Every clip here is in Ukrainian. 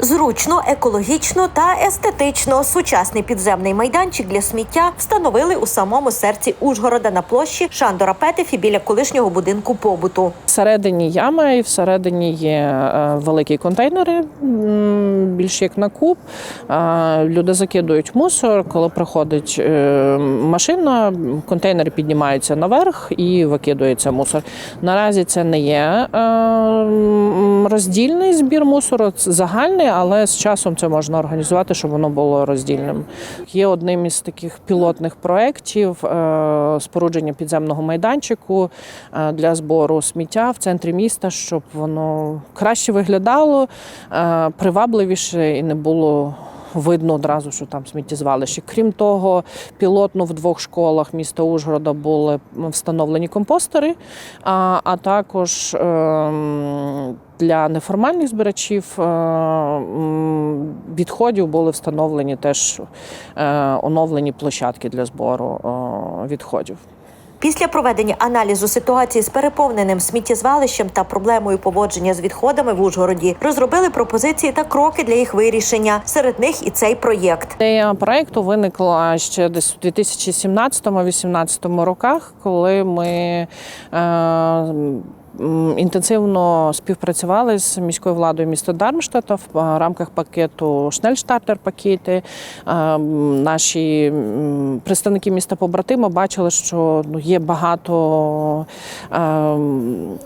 Зручно, екологічно та естетично сучасний підземний майданчик для сміття встановили у самому серці Ужгорода на площі Шандора Петефі біля колишнього будинку побуту. Всередині яма і всередині є е, великі контейнери, більш як на куб. Е, Люди закидують мусор. Коли приходить е, машина, контейнери піднімаються наверх і викидується мусор. Наразі це не є роздільний збір мусору, це загальний, але з часом це можна організувати, щоб воно було роздільним. Є одним із таких пілотних проєктів е, спорудження підземного майданчику е, для збору сміття в центрі міста, щоб воно краще виглядало, е, привабливіше і не було. Видно одразу, що там сміттєзвалище. Крім того, пілотно в двох школах міста Ужгорода були встановлені компостери, а, а також ем, для неформальних збирачів е, відходів були встановлені теж е, оновлені площадки для збору е, відходів. Після проведення аналізу ситуації з переповненим сміттєзвалищем та проблемою поводження з відходами в Ужгороді розробили пропозиції та кроки для їх вирішення. Серед них і цей проєкт. Ідея проекту виникла ще десь у 2017-2018 роках, коли ми е, інтенсивно співпрацювали з міською владою міста Дармштадта в рамках пакету Шнельштартер пакети. Наші представники міста побратима бачили, що ну, є багато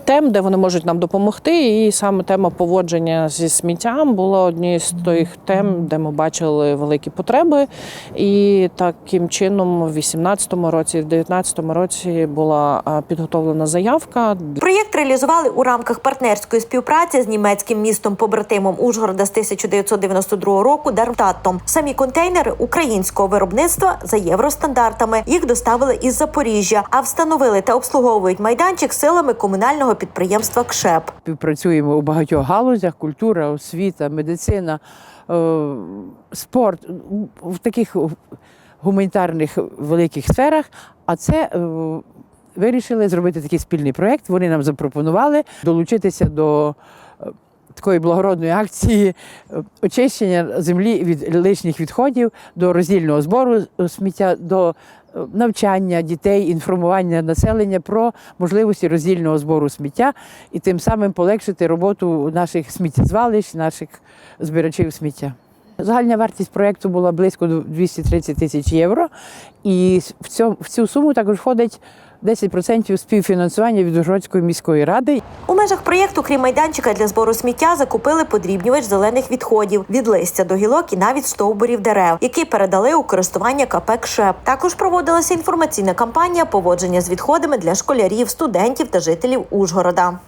тем, де вони можуть нам допомогти. І саме тема поводження зі сміттям була однією з тих тем, де ми бачили великі потреби. І таким чином, у 2018 році, в 2019 році була підготовлена заявка. Проєкт реалізували у рамках партнерської співпраці з німецьким містом побратимом Ужгорода з 1992 року Дармштадтом. Самі контейнери українського виробництва за євростандартами. Їх доставили із Запоріжжя, а встановили та обслуговують майданчик силами комунального підприємства КШЕП. співпрацюємо у багатьох галузях: культура, освіта, медицина, е, спорт в таких гуманітарних великих сферах. А це е, вирішили зробити такий спільний проєкт. Вони нам запропонували долучитися до. е, Такої благородної акції е, очищення землі від лишніх відходів до роздільного збору е, сміття, до навчання дітей, інформування населення про можливості роздільного збору сміття і тим самим полегшити роботу наших сміттєзвалищ, наших збирачів сміття. Загальна вартість проєкту була близько 230 тисяч євро, і в цю суму також входить 10% співфінансування від Ужгородської міської ради. У межах проєкту, крім майданчика для збору сміття, закупили подрібнювач зелених відходів від листя до гілок і навіть стовбурів дерев, які передали у користування КП «КШЕП». Також проводилася інформаційна кампанія поводження з відходами для школярів, студентів та жителів Ужгорода.